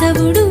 కేశవుడు